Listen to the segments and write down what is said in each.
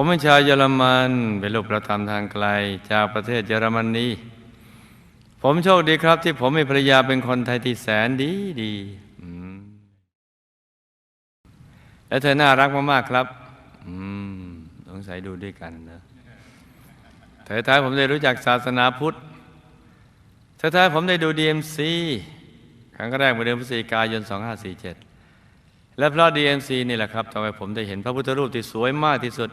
ผมเป็นชาวเยอรมันเป็นลูกประธรรมทางไกล จากประเทศเยอรมนี ผมโชคดีครับ ที่ผมมีภรรยาเป็นคนไทยที่แสนดีดีและเธอน่ารักมาก ๆ ครับ อืมสงสัยดูด้วยกันนะเธอท้ายผมได้รู้จักศาสนาพุทธเธอท้ายผมได้ดู DMC ครั้งแรกเมื่อเดือนพฤศจิกายน 2547 และเพราะ DMC นี่แหละครับทำให้ผมได้เห็นพระพุทธรูปที่สวยมากที่สุด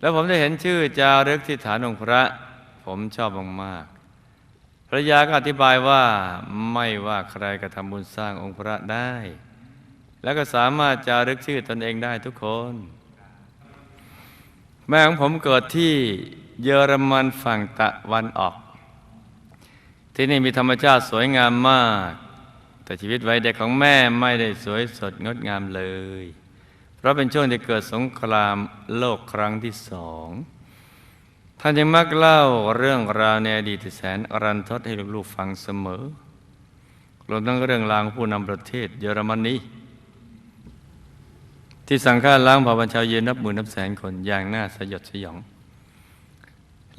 แล้วผมได้เห็นชื่อจารึกที่ฐานองค์พระ ผมชอบมากๆภรรยาก็อธิบายว่าไม่ว่าใครก็ทำบุญสร้างองค์พระได้ แล้วก็สามารถจารึกชื่อตนเองได้ทุกคน แม่ของผมเกิดที่เยอรมันฝั่งตะวันออก ที่นี่มีธรรมชาติสวยงามมาก แต่ชีวิตวัยเด็กของแม่ไม่ได้สวยสดงดงามเลย ราะเป็นช่วงที่เกิดสงครามโลกครั้งที่สอง ท่านยังมักเล่าเรื่องราวในอดีตแสนอรันทดให้ลูกๆฟังเสมอ รวมทั้งเรื่องราวของผู้นำประเทศเยอรมนีที่สั่งฆ่าล้างเผ่าพันธุ์ชาวเยนนับหมื่นนับแสนคนอย่างน่าสยดสยอง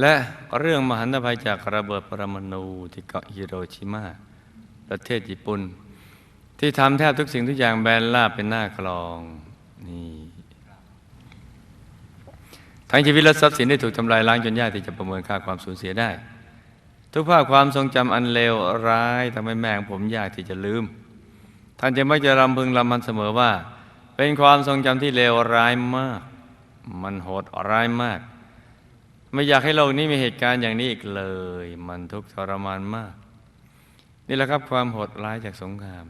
และเรื่องมหันตภัยจากระเบิดปรมาณูที่เกาะฮิโรชิมา ประเทศญี่ปุ่น ที่ทำแทบทุกสิ่งทุกอย่างแบนราบเป็นหน้ากลอง นี่ทั้งชีวิตและทรัพย์สินได้ถูกทำลายล้างจนยากที่จะประเมินค่าความสูญเสียได้ ทุกภาพความทรงจำอันเลวร้ายทำให้แม่งผมยากที่จะลืม ท่านจะไม่จะรำพึงรำมันเสมอว่า เป็นความทรงจำที่เลวร้ายมาก มันโหดร้ายมาก ไม่อยากให้โลกนี้มีเหตุการณ์อย่างนี้อีกเลย มันทุกข์ทรมานมาก นี่แหละครับความโหดร้ายจากสงคราม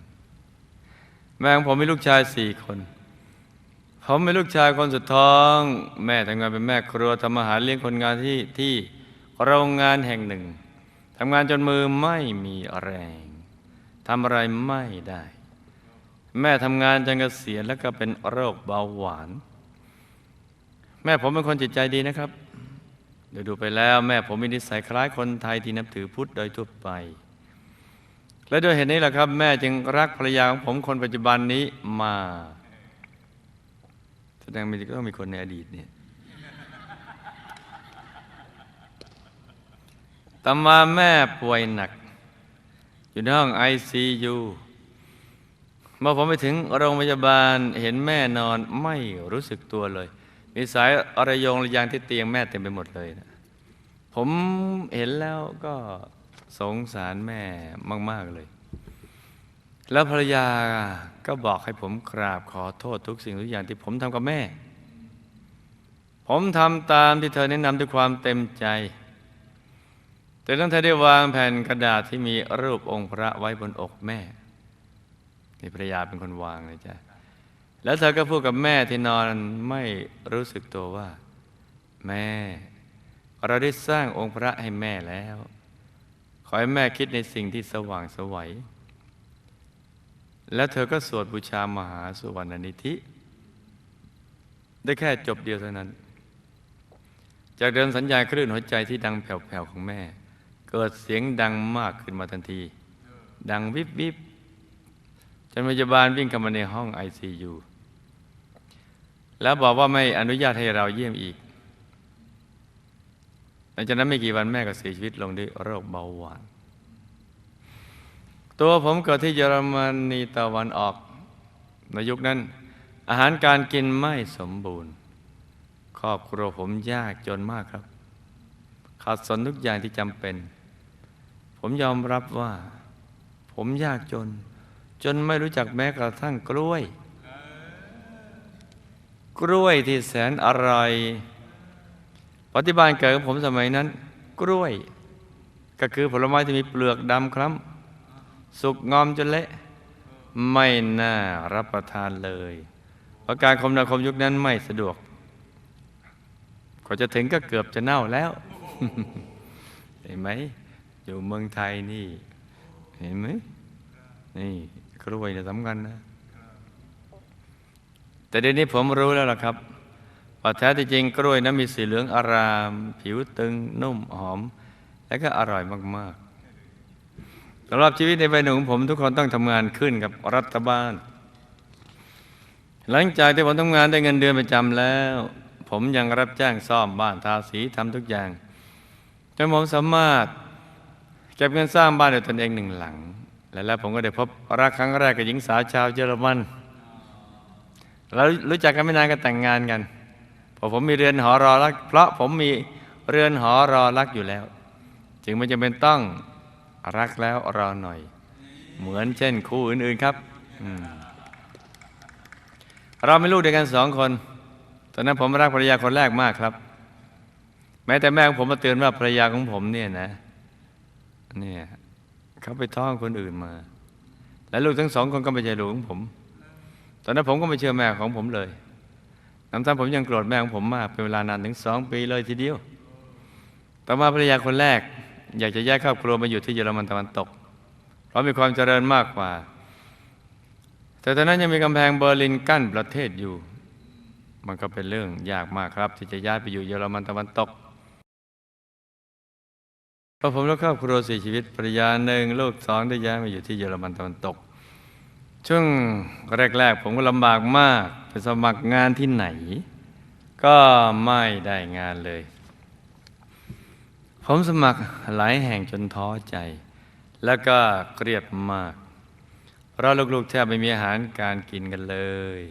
แม่ของผมมีลูกชายสี่คน ผมเป็นลูกชายคนสุดท้อง แม่ทำงานเป็นแม่ครัวทำอาหารเลี้ยงคนงานที่ที่โรงงานแห่งหนึ่งทำงานจนมือไม่มีแรงทำอะไรไม่ได้ แม่ทำงานจนเกษียณแล้วก็เป็นโรคเบาหวาน แม่ผมเป็นคนจิตใจดีนะครับเดี๋ยวดูไปแล้วแม่ผมมีนิสัยคล้ายคนไทยที่นับถือพุทธโดยทั่วไป และด้วยเหตุนี้แหละครับ แม่จึงรักภรรยาของผมคนปัจจุบันนี้มา แสดงมันก็ต้องมีคนในอดีตเนี่ยต่อมาแม่ป่วยหนัก อยู่ในห้องไอซียูเมื่อผมไปถึงโรงพยาบาลเห็นแม่นอนไม่รู้สึกตัวเลย มีสายอระยงระยางที่เตียงแม่เต็มไปหมดเลยนะผมเห็นแล้วก็สงสารแม่มาก ๆ เลย แล้วภรรยาก็บอกให้ผมกราบขอโทษทุกสิ่งทุกอย่างที่ผมทำกับแม่ ผมทำตามที่เธอแนะนำด้วยความเต็มใจ แต่ต้องเธอได้วางแผ่นกระดาษที่มีรูปองค์พระไว้บนอกแม่นี่ภรรยาเป็นคนวางเลยจ้ะแล้วเธอก็พูดกับแม่ที่นอนไม่รู้สึกตัวว่า แม่ เราได้สร้างองค์พระให้แม่แล้ว ขอให้แม่คิดในสิ่งที่สว่างสวัย แล้วเธอก็สวดบูชามหาสุวรรณนิธิ ได้แค่จบเดียวเท่านั้น จากเดิมสัญญาณคลื่นหัวใจที่ดังแผ่วๆของแม่ เกิดเสียงดังมากขึ้นมาทันที ดังวิบวิบจนพยาบาลวิ่งเข้ามาในห้องไอซียูแล้วบอกว่าไม่อนุญาตให้เราเยี่ยมอีกหลังจากนั้นไม่กี่วันแม่ก็เสียชีวิตลงด้วยโรคเบาหวาน ตัวผมเกิดที่เยอรมนีตะวันออก ในยุคนั้น อาหารการกินไม่สมบูรณ์ ครอบครัวผมยากจนมากครับ ขาดสนทุกอย่างที่จำเป็น ผมยอมรับว่า ผมยากจน จนไม่รู้จักแม้กระทั่งกล้วย กล้วยที่แสนอร่อยปฏิบัติเกิดของผมสมัยนั้น กล้วย ก็คือผลไม้ที่มีเปลือกดำคล้ำ สุกงอมจนเละ ไม่น่ารับประทานเลยเพราะการคมนาคมยุคนั้นไม่สะดวกกว่าจะถึงก็เกือบจะเน่าแล้ว เห็นไหม อยู่เมืองไทยนี่ เห็นไหม นี่กล้วยเนี่ยสำคัญนะ แต่เดี๋ยวนี้ผมรู้แล้วล่ะครับว่าแท้จริงกล้วยนั้นมีสีเหลืองอาราม ผิวตึงนุ่มหอม และก็อร่อยมากๆ สำหรับชีวิตในวัยหนุ่มผมทุกคนต้องทำงานขึ้นกับรัฐบาล หลังจากที่ผมทำงานได้เงินเดือนประจำแล้ว ผมยังรับจ้างซ่อมบ้านทาสีทำทุกอย่างจนผมสามารถเก็บเงินสร้างบ้านด้วยตนเองหนึ่งหลัง และแล้วผมก็ได้พบรักครั้งแรกกับหญิงสาวชาวเยอรมันเรารู้จักกันไม่นานก็แต่งงานกันพราะผมมีเรือนหอรอรัก เพราะผมมีเรือนหอรอรักอยู่แล้ว จึงไม่จำเป็นต้อง รักแล้วรอหน่อย เหมือนเช่นคู่อื่นๆครับเรามีลูกเด้วกันสองคน ตอนนั้นผมรักภรรยาคนแรกมากครับ แม้แต่แม่ของผมมาเตือนว่าภรรยาของผมเนี่ยนะเนี่ยเขาไปท้องคนอื่นมา และลูกทั้งสองคนก็ไม่ใช่ลูกของผม ตอนนั้นผมก็ไม่เชื่อแม่ของผมเลยน้ำตาผมยังโกรธแม่ของผมมากเป็นเวลานานถึงสองปีเลยทีเดียว ต่อมาภรรยาคนแรก อยากจะแยกครอบครัวมาอยู่ที่เยอรมันตะวันตก เพราะมีความเจริญมากกว่า แต่ตอนนั้นยังมีกำแพงเบอร์ลินกั้นประเทศอยู่ มันก็เป็นเรื่องยากมากครับ ที่จะย้ายไปอยู่เยอรมันตะวันตกพอผมและครอบครัวเสียชีวิตภรรยาหนึ่งลูกสองได้ย้ายมาอยู่ที่เยอรมันตะวันตก ช่วงแรก ๆ ผมก็ลำบากมาก ไปสมัครงานที่ไหน ก็ไม่ได้งานเลย ผมสมัครหลายแห่งจนท้อใจ แล้วก็เครียดมาก เราลูกๆแทบไม่มีอาหารการกินกันเลย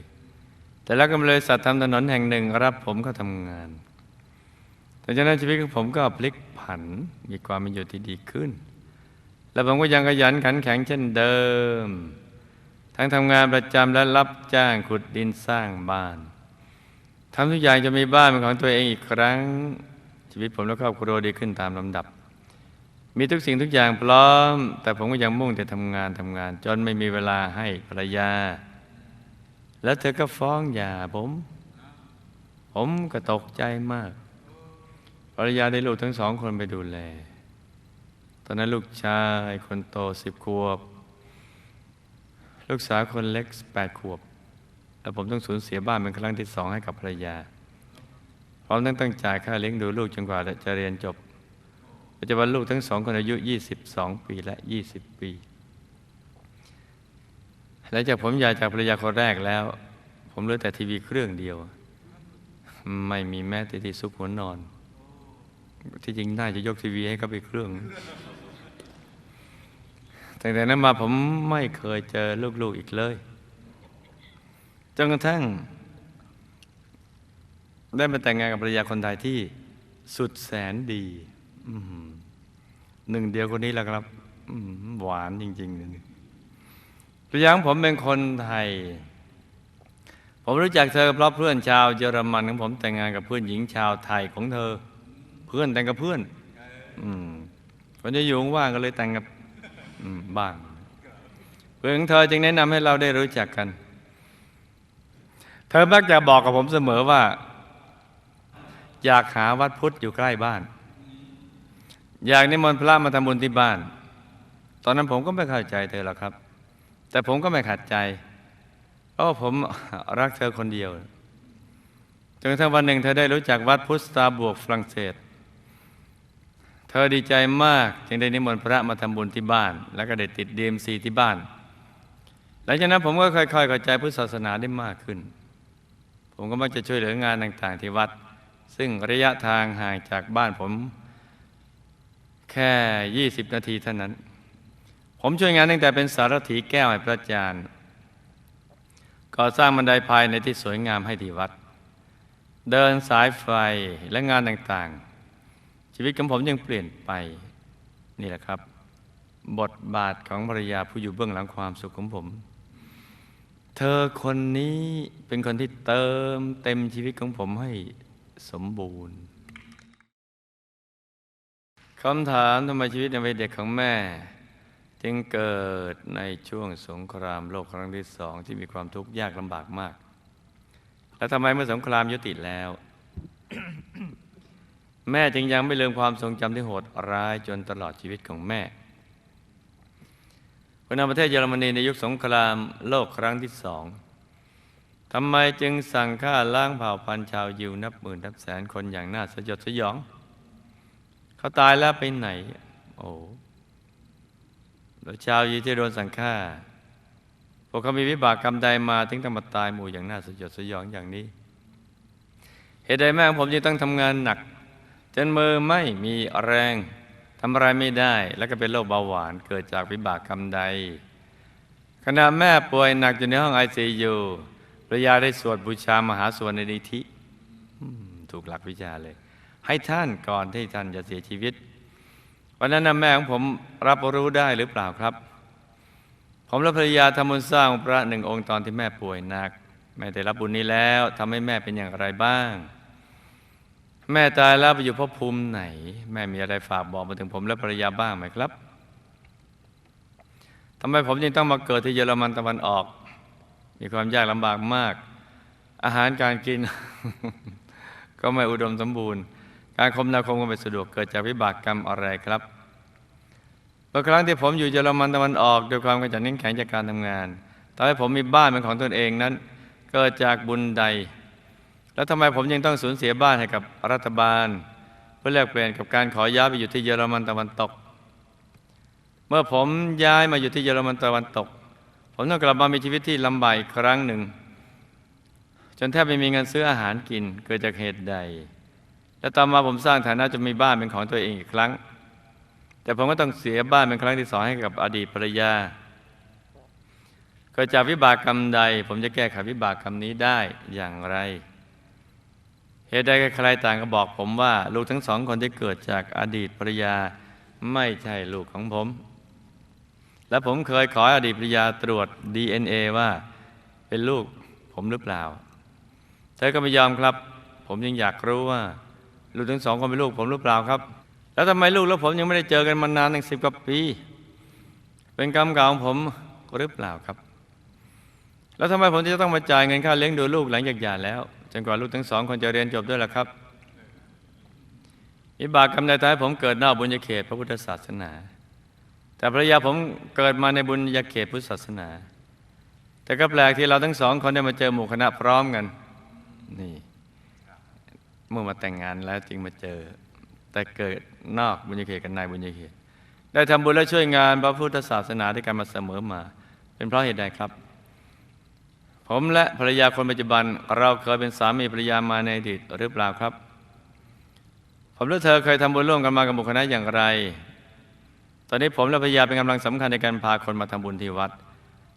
แต่แล้วก็บริษัททำถนนแห่งหนึ่งรับผมเข้าทำงานแต่จากนั้นชีวิตของผมก็พลิกผันมีความเป็นอยู่ที่ดีขึ้น และผมก็ยังขยันขันแข็งเช่นเดิม ทั้งทำงานประจำและรับจ้างขุดดินสร้างบ้านทำทุกอย่างจะมีบ้านเป็นของตัวเองอีกครั้ง ชีวิตผมและครอบครัวดีขึ้นตามลำดับ มีทุกสิ่งทุกอย่างพร้อม แต่ผมก็ยังมุ่งแต่ทำงานทำงาน จนไม่มีเวลาให้ภรรยา แล้วเธอก็ฟ้องหย่าผม ผมก็ตกใจมาก ภรรยาได้ลูกทั้งสองคนไปดูแล ตอนนั้นลูกชายคนโตสิบขวบ ลูกสาวคนเล็กแปดขวบ แล้วผมต้องสูญเสียบ้านเป็นครั้งที่สองให้กับภรรยา พร้อมทั้งต้งจ่ายค่าเลี้ยงดูลูกจนกว่าจะเรียนจบ ปัจจุบันลูกทั้งสองคนอายุ 22 ปีและ 20 ปีหลังจากผมหย่าจากภรรยาคนแรกแล้ว ผมเหลือแต่ทีวีเครื่องเดียว ไม่มีแม้แต่ที่ซุกหัวนอน ที่จริงน่าจะยกทีวีให้เขาไปเครื่องตั้งแต่นั้นมาผมไม่เคยเจอลูกๆอีกเลยจนกระทั่ง ได้มาแต่งงานกับภรรยาคนไทยที่สุดแสนดีหนึ่งเดียวคนนี้แหละครับหวานจริงๆเลยภรรยาของผมเป็นคนไทย ผมรู้จักเธอเพราะเพื่อนชาวเยอรมันของผมแต่งงานกับเพื่อนหญิงชาวไทยของเธอ เพื่อนแต่งกับเพื่อนอืมคนจะอยู่ว่างก็เลยแต่งกับบ้างเพื่อนของเธอจึงแนะนำให้เราได้รู้จักกัน เธอมักจะบอกกับผมเสมอว่า อยากหาวัดพุทธอยู่ใกล้บ้าน อยากนิมนต์พระมาทำบุญที่บ้าน ตอนนั้นผมก็ไม่เข้าใจเธอหรอกครับ แต่ผมก็ไม่ขัดใจเพราะผมรักเธอคนเดียวจนกระทั่งวันหนึ่งเธอได้รู้จักวัดพุทธตาบวกฝรั่งเศส เธอดีใจมากจึงได้นิมนต์พระมาทำบุญที่บ้าน แล้วก็ได้ติดดีเอ็มซีที่บ้าน หลังจากนั้นผมก็ค่อยๆเข้าใจพุทธศาสนาได้มากขึ้น ผมก็มักจะช่วยเหลืองานต่าง ๆ ที่วัด ซึ่งระยะทางห่างจากบ้านผม แค่ 20 นาทีเท่านั้น ผมช่วยงานตั้งแต่เป็นสารถีแก้วให้พระอาจารย์ก่อสร้างบันไดภายในที่สวยงามให้ที่วัด เดินสายไฟและงานต่างๆ ชีวิตของผมยังเปลี่ยนไปนี่แหละครับ บทบาทของภรรยาผู้อยู่เบื้องหลังความสุขของผม เธอคนนี้เป็นคนที่เติมเต็มชีวิตของผมให้ สมบูรณ์คำถามทำไมชีวิตในวัยเด็กของแม่ จึงเกิดในช่วงสงครามโลกครั้งที่สองที่มีความทุกข์ยากลำบากมาก แล้วทำไมเมื่อสงครามยุติแล้ว แม่จึงยังไม่ลืมความทรงจำที่โหดร้ายจนตลอดชีวิตของแม่ผู้นำประเทศเยอรมนีในยุคสงครามโลกครั้งที่สอง ทำไมจึงสั่งฆ่าล้างเผ่าพันธุ์ชาวยิวนับหมื่นนับแสนคนอย่างน่าสยดสยอง เขาตายแล้วไปไหน โอ้แล้วชาวยิวที่โดนสั่งฆ่า พวกเขามีวิบากกรรมใดมาถึงต้องมาตายหมู่อย่างน่าสยดสยองอย่างนี้ เหตุใดแม่ของผมจึงต้องทำงานหนัก จนมือไม่มีแรงทำอะไรไม่ได้ แล้วก็เป็นโรคเบาหวานเกิดจากวิบากกรรมใดขณะแม่ป่วยหนักอยู่ในห้องไอซียู ภรยาได้สวดบูชามหาสวดในนิธิถูกหลักวิชาเลย ให้ท่านก่อนที่ท่านจะเสียชีวิต วันนั้นนะแม่ของผมรับรู้ได้หรือเปล่าครับ ผมและภรรยาทำบุญสร้างพระหนึ่งองค์ตอนที่แม่ป่วยหนัก แม่ได้รับบุญนี้แล้วทำให้แม่เป็นอย่างไรบ้าง แม่ตายแล้วไปอยู่ภพภูมิไหน แม่มีอะไรฝากบอกมาถึงผมและภรรยาบ้างไหมครับทำไมผมจึงต้องมาเกิดที่เยอรมันตะวันออก มีความยากลำบากมาก อาหารการกิน ก็ไม่อุดมสมบูรณ์ การคมนาคมก็ไม่สะดวกเกิดจากวิบากกรรมอะไรครับเมื่อครั้งที่ผมอยู่เยอรมันตะวันออกด้วยความกระจัดนิ้งแข็งจากการทำงานทำให้ผมมีบ้านเป็นของตนเองนั้น เกิดจากบุญใด แล้วทำไมผมยังต้องสูญเสียบ้านให้กับรัฐบาล เพื่อแลกเปลี่ยนกับการขอย้ายไปอยู่ที่เยอรมันตะวันตก เมื่อผมย้ายมาอยู่ที่เยอรมันตะวันตก ผมต้องกลับมามีชีวิตที่ลำบากอีกครั้งหนึ่ง จนแทบไม่มีเงินซื้ออาหารกินเกิดจากเหตุใด และต่อมาผมสร้างฐานะจนมีบ้านเป็นของตัวเองอีกครั้ง แต่ผมก็ต้องเสียบ้านเป็นครั้งที่สองให้กับอดีตภรรยาเกิดจากวิบากกรรมใด ผมจะแก้ไขวิบากกรรมนี้ได้อย่างไร เหตุใดใครต่างก็บอกผมว่า ลูกทั้งสองคนที่เกิดจากอดีตภรรยาไม่ใช่ลูกของผม และผมเคยขออดีตภรรยาตรวจ DNA ว่าเป็นลูกผมหรือเปล่า เธอก็ไม่ยอมครับ ผมยังอยากรู้ว่า ลูกทั้งสองคนเป็นลูกผมหรือเปล่าครับ แล้วทำไมลูกและผมยังไม่ได้เจอกันมานานตั้งสิบกว่าปี เป็นกรรมเก่าของผมหรือเปล่าครับ แล้วทำไมผมจะต้องมาจ่ายเงินค่าเลี้ยงดูลูกหลังจากหย่าแล้วจนกว่าลูกทั้งสองคนจะเรียนจบด้วยล่ะครับอิบากกรรมใดท้ายผมเกิดนอกบุญญาเขตพระพุทธศาสนา แต่ภรรยาผมเกิดมาในบุญญาเขตพุทธศาสนา แต่ก็แปลกที่เราทั้งสองคนได้มาเจอหมู่คณะพร้อมกัน นี่ เมื่อมาแต่งงานแล้วจึงมาเจอ แต่เกิดนอกบุญญาเขตกันในบุญญาเขต ได้ทำบุญและช่วยงานพระพุทธศาสนาด้วยกันมาเสมอมา เป็นเพราะเหตุใดครับ ผมและภรรยาคนปัจจุบัน เราเคยเป็นสามีภรรยามาในอดีตหรือเปล่าครับ ผมและเธอเคยทำบุญร่วมกันมากับหมู่คณะอย่างไร ตอนนี้ผมและภรรยาเป็นกำลังสำคัญในการพาคนมาทำบุญที่วัด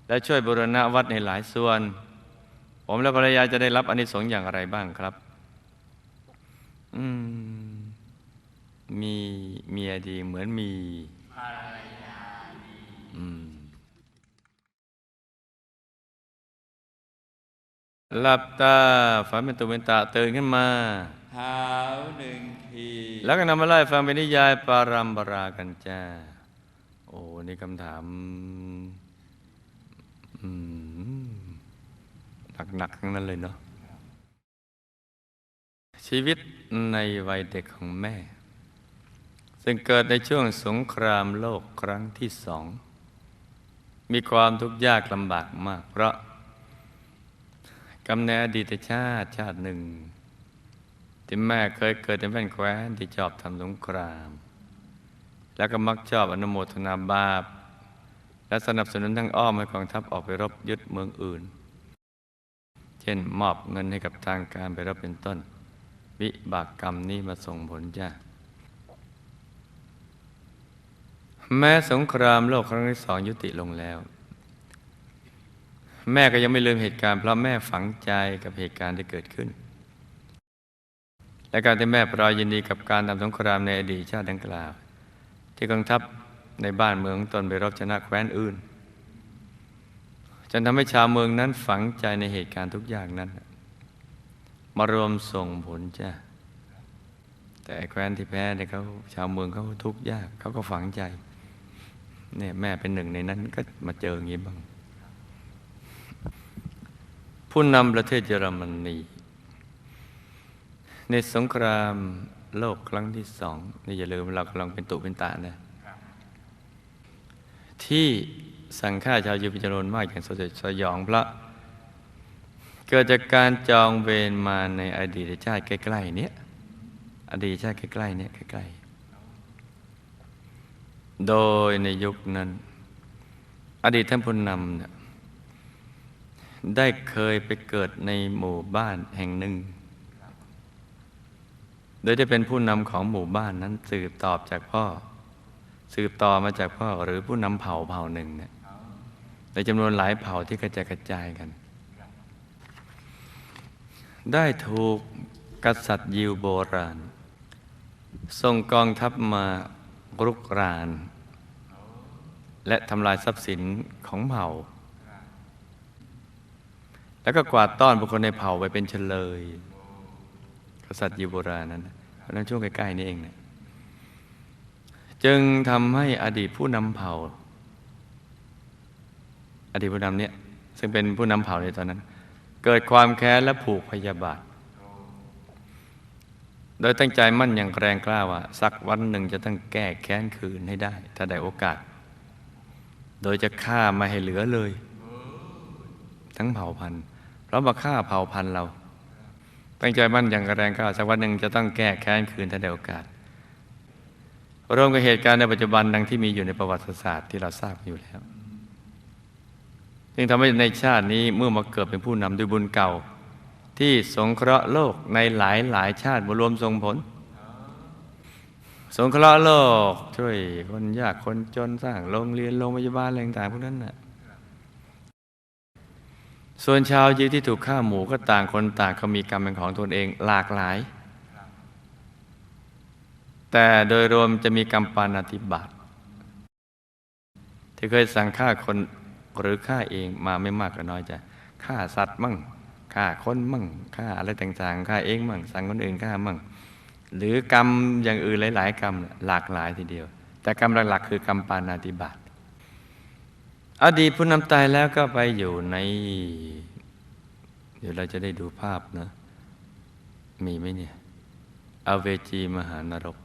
และช่วยบูรณะวัดในหลายส่วน ผมและภรรยาจะได้รับอานิสงส์อย่างไรบ้างครับ อืม มีเมียดีเหมือนมีภรรยาดีอืมหลับตาฝันเป็นตุเป็นตะตื่นขึ้นมาเท้าหนึ่งที แล้วก็นำมาไล่ฟังเป็นนิยายปารัมปรากันจ้า โอ้นี่คำถามหนักๆทั้งนั้นเลยเนาะชีวิตในวัยเด็กของแม่ ซึ่งเกิดในช่วงสงครามโลกครั้งที่สอง มีความทุกข์ยากลำบากมาก เพราะกำเนิดอดีตชาติชาติหนึ่ง ที่แม่เคยเกิดในแผ่นแคว้นที่ชอบทำสงคราม แล้วก็มักชอบอนุโมทนาบาป และสนับสนุนทั้งอ้อมให้กองทัพออกไปรบยึดเมืองอื่น เช่นมอบเงินให้กับทางการไปรบเป็นต้น วิบากกรรมนี้มาส่งผลจ้าแม้สงครามโลกครั้งที่สองยุติลงแล้ว แม่ก็ยังไม่ลืมเหตุการณ์เพราะแม่ฝังใจกับเหตุการณ์ที่เกิดขึ้น และการที่แม่ปรอยยินดีกับการทำสงครามในอดีตชาติดังกล่าว ที่กองทัพในบ้านเมืองของตนไปรบชนะแคว้นอื่น จนทำให้ชาวเมืองนั้นฝังใจในเหตุการณ์ทุกอย่างนั้น มารวมส่งผลจ้าแต่แคว้นที่แพ้เนี่ยเขาชาวเมืองเขาทุกข์ยากเขาก็ฝังใจเนี่ยแม่เป็นหนึ่งในนั้นก็มาเจออย่างนี้บ้าง ผู้นำประเทศเยอรมนีในสงคราม โลกครั้งที่สองนี่อย่าลืมเรากำลังเป็นตุเป็นตานะที่สั่งฆ่าชาวยิวเป็นจำนวนมากอย่างสดสยองเพราะเกิดจากการจองเวรมาในอดีตชาติใกล้ๆเนี้ยอดีตชาติใกล้ๆเนี้ยใกล้ๆโดยในยุคนั้น อดีตท่านผู้นำเนี่ยได้เคยไปเกิดในหมู่บ้านแห่งหนึ่ง โดยได้เป็นผู้นำของหมู่บ้านนั้นสืบตอบจากพ่อ สืบต่อมาจากพ่อหรือผู้นำเผ่าเผ่าหนึ่งเนี่ยในจำนวนหลายเผ่าที่กระจายกระจายกัน ได้ถูกกษัตริย์ยิวโบราณส่งกองทัพมารุกราน และทำลายทรัพย์สินของเผ่า แล้วก็กวาดต้อนบุคคลในเผ่าไปเป็นเฉลย กษัตริย์ยิวโบราณนั้นนะเพราะนั้นช่วงใกล้ๆนี่เองเนี่ยจึงทำให้อดีตผู้นำเผ่า อดีตผู้นำเนี่ยซึ่งเป็นผู้นำเผ่าในตอนนั้น เกิดความแค้นและผูกพยาบาท โดยตั้งใจมั่นอย่างแรงกล้าว่า สักวันหนึ่งจะต้องแก้แค้นคืนให้ได้ ถ้าได้โอกาส โดยจะฆ่าม่ให้เหลือเลย ทั้งเผ่าพันธุ์เพราะมาฆ่าเผ่าพันธุ์เรา ตั้งใจมั่นอย่างแรงกล้าสักวันหนึ่งจะต้องแก้แค้นคืนถ้าได้โอกาสรวมกับเหตุการณ์ในปัจจุบันดังที่มีอยู่ในประวัติศาสตร์ที่เราทราบอยู่แล้วจึงทำให้ในชาตินี้เมื่อมาเกิดเป็นผู้นำด้วยบุญเก่า ที่สงเคราะห์โลกในหลายหลายชาติมารวมส่งผล สงเคราะห์โลกช่วยคนยากคนจนสร้างโรงเรียนโรงพยาบาลอะไรต่างๆพวกนั้นน่ะ ส่วนชาวยิวที่ถูกฆ่าหมูก็ต่างคนต่างเขามีกรรมเป็นของตนเองหลากหลาย แต่โดยรวมจะมีกรรมปานาติบาตที่เคยสั่งฆ่าคนหรือฆ่าเองมาไม่มากก็น้อยจะฆ่าสัตว์มั่งฆ่าคนมั่งฆ่าอะไรต่างๆฆ่าเองมั่งสั่งคนอื่นฆ่ามั่ง หรือกรรมอย่างอื่นหลาย ๆ กรรมหลากหลายทีเดียว แต่กรรมหลักๆคือกรรมปานาติบาต อดีตผู้นำตายแล้วก็ไปอยู่ใน เดี๋ยวเราจะได้ดูภาพนะ มีไหมเนี่ยอเวจีมหานรก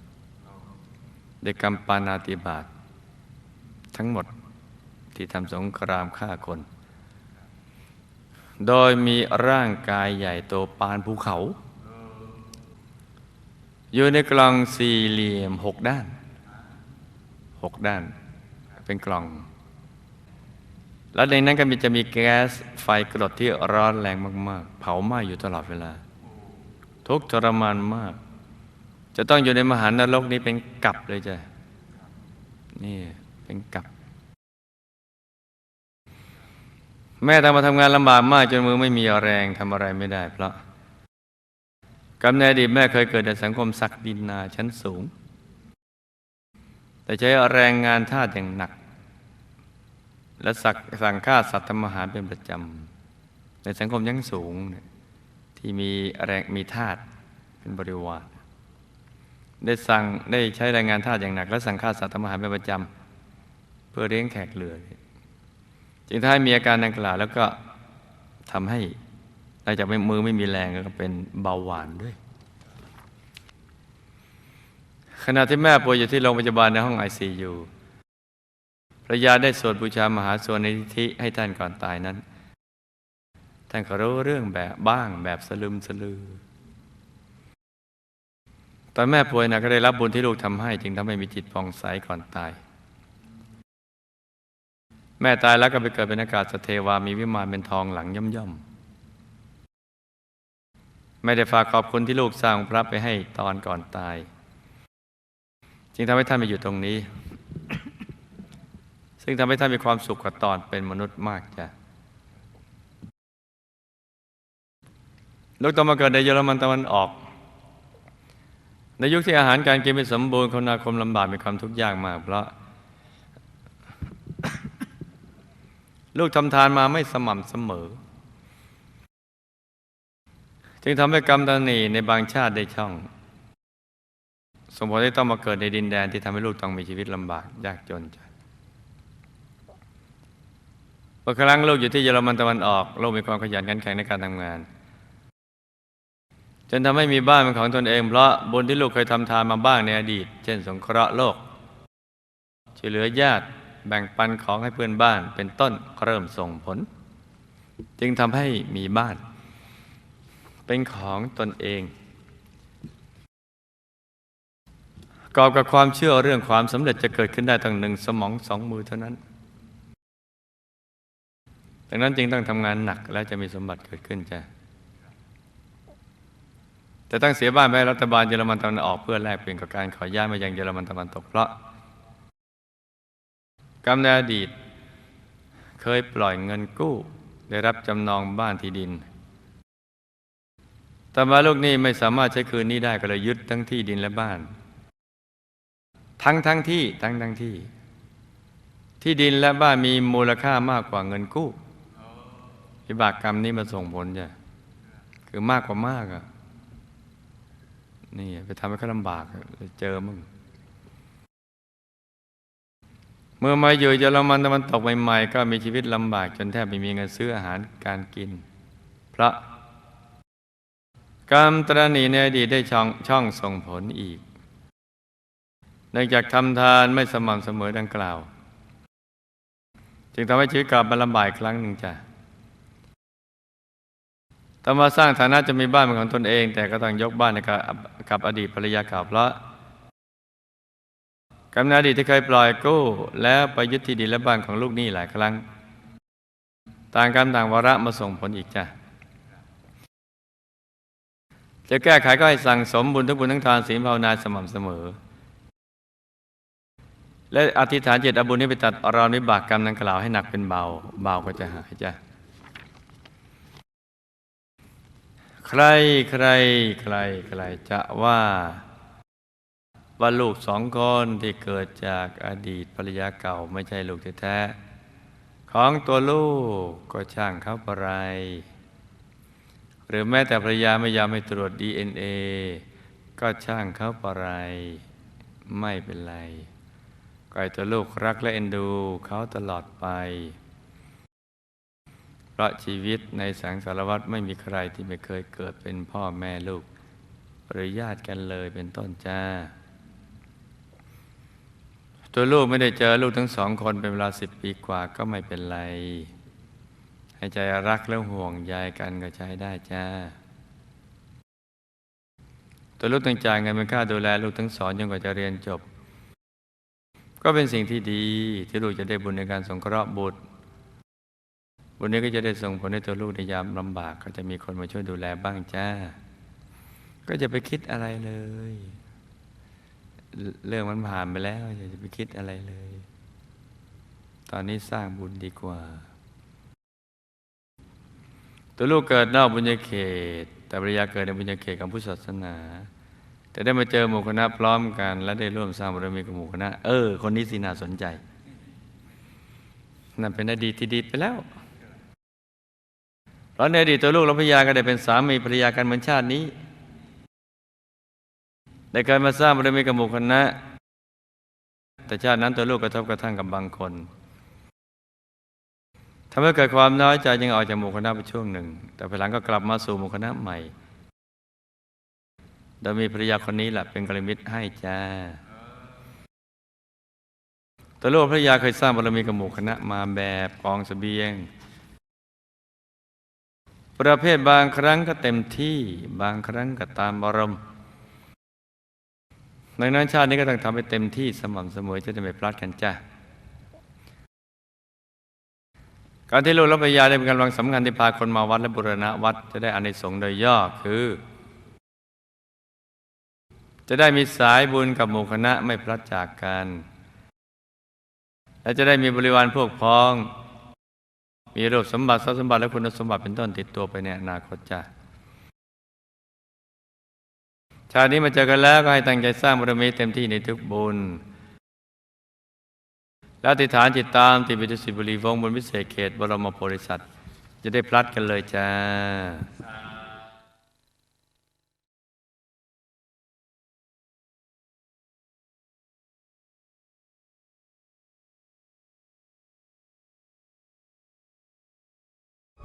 ได้กรรมปานาติบาตทั้งหมดที่ทำสงครามฆ่าคน โดยมีร่างกายใหญ่โตปานภูเขา อยู่ในกล่องสี่เหลี่ยมหกด้านหกด้าน เป็นกล่อง แล้วในนั้นก็มีจะมีแก๊สไฟกรดที่ร้อนแรงมาก ๆ เผาไหม้อยู่ตลอดเวลา ทุกทรมานมาก จะต้องอยู่ในมหานรกนี้เป็นกับเลยจ้ะนี่เป็นกับ แม่ทำมาทำงานลำบากมาก จนมือไม่มีแรงทำอะไรไม่ได้ เพราะกำเนิดดีแม่เคยเกิดในสังคมศักดินาชั้นสูง แต่ใช้แรงงานทาสอย่างหนัก และสั่งฆ่าสัตว์ทำอาหารเป็นประจำ ในสังคมยังสูงเนี่ยที่มีแรงมีทาสเป็นบริวาร ได้สั่งได้ใช้แรงงานทาสอย่างหนัก และสั่งฆ่าสัตว์ทำอาหารเป็นประจำ เพื่อเลี้ยงแขกเรือจึงถ้ายมีอาการดังกล่าวแล้วก็ทำให้หลังจากไม่มือไม่มีแรงก็เป็นเบาหวานด้วย ขณะที่แม่ป่วยอยู่ที่โรงพยาบาลในห้องไอซียู พระยาได้สวดบูชามหาสวนิธิให้ท่านก่อนตายนั้น ท่านก็รู้เรื่องแบบบ้างแบบสลึมสลือ ตอนแม่ป่วยนะก็ได้รับบุญที่ลูกทำให้ จึงทำให้มีจิตผ่องใสก่อนตาย แม่ตายแล้วก็ไปเกิดเป็นอากาศสเทวามีวิมานเป็นทองหลังย่อมย่อมๆไม่ได้ฝากขอบคุณที่ลูกสร้างพระไปให้ตอนก่อนตาย จึงทำให้ท่านมาอยู่ตรงนี้ ซึ่งทำให้ท่านมีความสุขกว่าตอนเป็นมนุษย์มากจ้ะลูกต้องมาเกิดในเยอรมันตะวันออก ในยุคที่อาหารการกินไม่สมบูรณ์คมนาคมลำบากมีความทุกข์ยากมาก เพราะ ลูกทำทานมาไม่สม่ำเสมอ จึงทำให้กรรมตนีในบางชาติได้ช่อง สมผลที่ต้องมาเกิดในดินแดนที่ทำให้ลูกต้องมีชีวิตลำบากยากจนจ้ะ บางครั้งลูกอยู่ที่เยอรมันตะวันออกลูกมีความขยันขันแข็งในการทำงาน จนทำให้มีบ้านเป็นของตนเอง เพราะบุญที่ลูกเคยทำทานมาบ้างในอดีต เช่น สงเคราะห์โลกช่วยเหลือญาติแบ่งปันของให้เพื่อนบ้านเป็นต้นเริ่มส่งผล จึงทำให้มีบ้าน เป็นของตนเองกอบกับความเชื่อเรื่องความสำเร็จจะเกิดขึ้นได้ตั้งหนึ่งสมองสองมือเท่านั้น ดังนั้นจึงต้องทำงานหนักและจะมีสมบัติเกิดขึ้นจ้ะแต่ต้องเสียบ้านไปให้รัฐบาลเยอรมันตะวันออกเพื่อแลกเปลี่ยนกับการขอย้ายมายังเยอรมันตะวันตกเพราะกรรมในอดีต เคยปล่อยเงินกู้ ได้รับจำนองบ้านที่ดิน แต่มาลูกนี้ไม่สามารถใช้คืนนี้ได้ก็เลยยึดทั้งที่ดินและบ้าน ทั้งทั้งที่ทั้งทั้งที่ ที่ดินและบ้านมีมูลค่ามากกว่าเงินกู้ วิบากกรรมนี้มาส่งผลจ้ะคือมากกว่ามากอะ นี่ไปทำให้เขาลำบากอะเจอมึงเมื่อมาอยู่เยอรมันตะวันตกใหม่ๆก็มีชีวิตลำบาก จนแทบไม่มีเงินซื้ออาหารการกิน เพราะกรรมตรณีในอดีตได้ช่องช่องส่งผลอีกเนื่องจากทำทานไม่สม่ำเสมอดังกล่าว จึงทำให้ชีวิตกลับมาลำบากอีกครั้งหนึ่งจ้ะ ต่อมาสร้างฐานะจะมีบ้านเป็นของตนเอง แต่ก็ต้องยกบ้านให้กับกับอดีตภรรยาเก่าเพราะกรรมในอดีตที่เคยปล่อยกู้ แล้วไปยึดที่ดินและบ้านของลูกหนี้หลายครั้ง ต่างกรรมต่างวาระมาส่งผลอีกจ้ะจะแก้ไขก็ให้สั่งสมบุญทุกบุญทั้งทานศีลภาวนาสม่ำเสมอ และอธิษฐานจิตอบุญนี้ไปตัดรอนวิบากกรรมนั้นกล่าวให้หนักเป็นเบาเบาก็จะหายจ้ะ ใครใครใครใครจะว่าว่าลูกสองคนที่เกิดจากอดีตภรรยาเก่าไม่ใช่ลูกแท้ๆของตัวลูกก็ช่างเขาปะไร หรือแม้แต่ภรรยาไม่ยอมให้ตรวจ DNA ก็ช่างเขาปะไร ไม่เป็นไรก็ตัวลูกรักและเอ็นดูเขาตลอดไป เพราะชีวิตในสังสารวัฏไม่มีใครที่ไม่เคยเกิดเป็นพ่อแม่ลูก หรือญาติกันเลยเป็นต้นจ้า ตัวลูกไม่ได้เจอลูกทั้งสองคนเป็นเวลาสิบปีกว่าก็ไม่เป็นไร ให้ใจรักและห่วงใยกันก็ใช้ได้จ้า ตัวลูกต้องจ่ายเงินเป็นค่าดูแลลูกทั้งสองจนกว่าจะเรียนจบ ก็เป็นสิ่งที่ดีที่ลูกจะได้บุญในการสงเคราะห์บุตร บุญนี้ก็จะได้ส่งผลให้ตัวลูกในยามลำบากก็จะมีคนมาช่วยดูแลบ้างจ้า ก็จะไปคิดอะไรเลย เรื่องมันผ่านไปแล้วอย่าจะไปคิดอะไรเลย ตอนนี้สร้างบุญดีกว่า ตัวลูกเกิดนอกบุญญาเขต แต่ภรรยาเกิดในบุญญาเขตของพุทธศาสนาแต่ได้มาเจอหมู่คณะพร้อมกัน และได้ร่วมสร้างบารมีกับหมู่คณะ เออ คนนี้สิน่าสนใจนั่นเป็นอดีตที่ดีไปแล้ว เพราะในอดีตตัวลูกและภรรยาก็ได้เป็นสามีภรรยากันเหมือนชาตินี้ ได้เกิดมาสร้างบารมีกับหมู่คณะ แต่ชาตินั้นตัวลูกกระทบกระทั่งกับบางคนทำให้เกิดความน้อยใจจึงออกจากหมู่คณะไปช่วงหนึ่ง แต่ภายหลังก็กลับมาสู่หมู่คณะใหม่ โดยมีภรรยาคนนี้แหละเป็นกลมิตรให้จ้าตแต่โลกพระยาเคยสร้างบารมีกับหมู่คณะมาแบบกองเสบียง ประเภทบางครั้งก็เต็มที่บางครั้งก็ตามอารมณ์ดังนั้นชาตินี้ก็ต้องทำให้เต็มที่สม่ำเสมอจะได้ไม่พลาดกันจ้าการที่ลูกและภรรยาได้เป็นกำลังสำคัญที่พาคนมาวัดและบุรณะวัดจะได้อานิสงส์โดยย่อคือ จะได้มีสายบุญกับหมู่คณะไม่พลัดจากกัน และจะได้มีบริวารพวกพ้อง มีรูปสมบัติทรัพย์สมบัติและคุณสมบัติเป็นต้นติดตัวไปในอนาคตจ้ะชาตินี้มาเจอกันแล้วก็ให้ตั้งใจสร้างบารมีเต็มที่ในทุกบุญ แล้วติฐานจิตตามติปิจุสิบุรีวงบนวิเศษเขตบรมโพธิสัตว์ จะได้พลัดกันเลยจ้า